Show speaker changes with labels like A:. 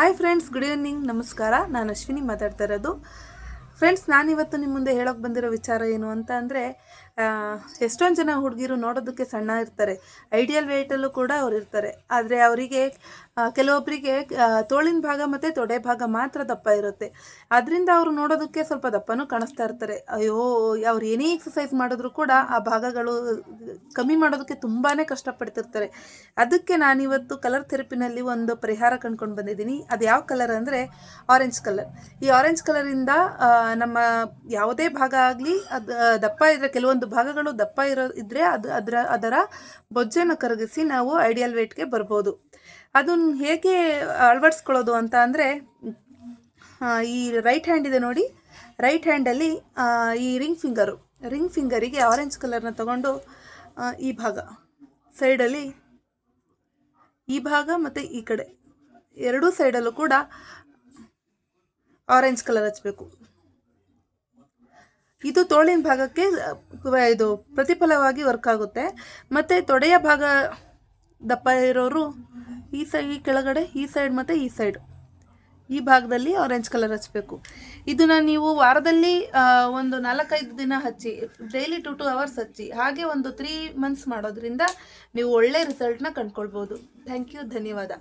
A: Hi friends good evening ನಮಸ್ಕಾರ. ನಾನು ಅಶ್ವಿನಿ ಮಾತಾಡ್ತಾ ಇರೋದು. ಫ್ರೆಂಡ್ಸ್ ನಾನಿವತ್ತು ನಿಮ್ಮ ಮುಂದೆ ಹೇಳೋಕೆ ಬಂದಿರೋ ವಿಚಾರ ಏನು ಅಂತ ಅಂದರೆ ಎಷ್ಟೊಂದು ಜನ ಹುಡುಗಿರು ನೋಡೋದಕ್ಕೆ ಸಣ್ಣ ಇರ್ತಾರೆ. ಐಡಿಯಲ್ ವೆಯ್ಟಲ್ಲೂ ಕೂಡ ಅವ್ರು ಇರ್ತಾರೆ. ಆದರೆ ಅವರಿಗೆ ಕೆಲವೊಬ್ಬರಿಗೆ ತೋಳಿನ ಭಾಗ ಮತ್ತು ತೊಡೆ ಭಾಗ ಮಾತ್ರ ದಪ್ಪ ಇರುತ್ತೆ. ಅದರಿಂದ ಅವರು ನೋಡೋದಕ್ಕೆ ಸ್ವಲ್ಪ ದಪ್ಪನೂ ಕಾಣಿಸ್ತಾ ಇರ್ತಾರೆ. ಅಯ್ಯೋ, ಅವ್ರು ಏನೇ ಎಕ್ಸಸೈಸ್ ಮಾಡಿದ್ರು ಕೂಡ ಆ ಭಾಗಗಳು, ಕಮ್ಮಿ ಮಾಡೋದಕ್ಕೆ ತುಂಬಾ ಕಷ್ಟಪಡ್ತಿರ್ತಾರೆ. ಅದಕ್ಕೆ ನಾನಿವತ್ತು ಕಲರ್ ಥೆರಪಿನಲ್ಲಿ ಒಂದು ಪರಿಹಾರ ಕಂಡ್ಕೊಂಡು ಬಂದಿದ್ದೀನಿ. ಅದು ಯಾವ ಕಲರ್ ಅಂದರೆ ಆರೆಂಜ್ ಕಲರ್ ಈ ಆರೆಂಜ್ ಕಲರಿಂದ ನಮ್ಮ ಯಾವುದೇ ಭಾಗ ಆಗಲಿ, ಅದು, ದಪ್ಪ ಇದ್ರೆ ಕೆಲವೊಂದು ಭಾಗಗಳು ದಪ್ಪ ಇರೋ ಇದ್ದರೆ ಅದು ಅದರ ಅದರ ಬೊಜ್ಜನ್ನು ಕರಗಿಸಿ ನಾವು ಐಡಿಯಲ್ ವೇಟ್ಗೆ ಬರ್ಬೋದು. ಅದನ್ನು ಹೇಗೆ ಅಳವಡಿಸ್ಕೊಳ್ಳೋದು ಅಂತ ಅಂದರೆ ಈ ರೈಟ್ ಹ್ಯಾಂಡ್ ಇದೆ ನೋಡಿ. ರೈಟ್ ಹ್ಯಾಂಡಲ್ಲಿ ಈ ರಿಂಗ್ ಫಿಂಗರು ರಿಂಗ್ ಫಿಂಗರಿಗೆ ಆರೆಂಜ್ ಕಲರ್ನ ತಗೊಂಡು ಈ ಭಾಗ. ಸೈಡಲ್ಲಿ ಈ ಭಾಗ ಮತ್ತು ಈ ಕಡೆ. ಎರಡೂ ಸೈಡಲ್ಲೂ ಕೂಡ ಆರೆಂಜ್ ಕಲರ್ ಹಚ್ಚಬೇಕು ಇದು ತೋಳಿನ ಭಾಗಕ್ಕೆ ಇದು ಪ್ರತಿಫಲವಾಗಿ ವರ್ಕ್ ಆಗುತ್ತೆ. ಮತ್ತು ತೊಡೆಯ ಭಾಗ ದಪ್ಪ ಇರೋರು ಈ ಸೈ, ಈ ಕೆಳಗಡೆ, ಈ ಸೈಡ್ ಮತ್ತು ಈ ಸೈಡ್. ಈ ಭಾಗದಲ್ಲಿ ಆರೆಂಜ್ ಕಲರ್ ಹಚ್ಚಬೇಕು ಇದನ್ನು ನೀವು ವಾರದಲ್ಲಿ ಒಂದು ನಾಲ್ಕೈದು ದಿನ ಹಚ್ಚಿ ಡೈಲಿ ಟು ಟು ಅವರ್ಸ್ ಹಚ್ಚಿ, ಹಾಗೆ ಒಂದು ತ್ರೀ ಮಂತ್ಸ್ ಮಾಡೋದ್ರಿಂದ ನೀವು ಒಳ್ಳೆ ರಿಸಲ್ಟ್ನ ಕಂಡ್ಕೊಳ್ಬೋದು. ಥ್ಯಾಂಕ್ ಯು ಧನ್ಯವಾದ.